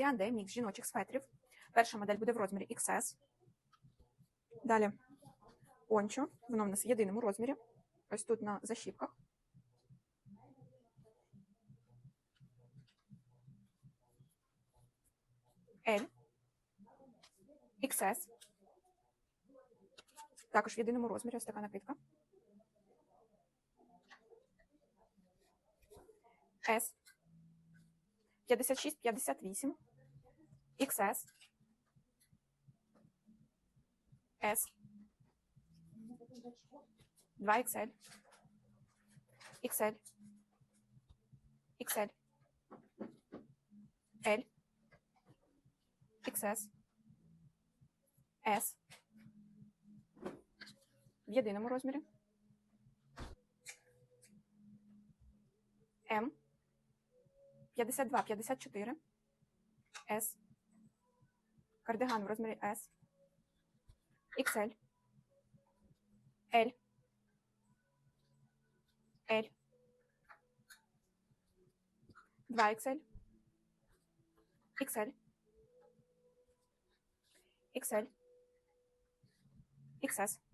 C&D мікс жіночих светрів. Перша модель буде в розмірі XS. Далі пончо. Воно в нас в єдиному розмірі. Ось тут на защіпках. L. XS. Також в єдиному розмірі ось така накидка. S. 56-58. XS. S. 2 XL. XL. XL. L. XS. S. В єдиному розмірі. М. 52, 54. S. Кардиган в розмірі S. XL. L. L. 2 XL. XL. XL. XS.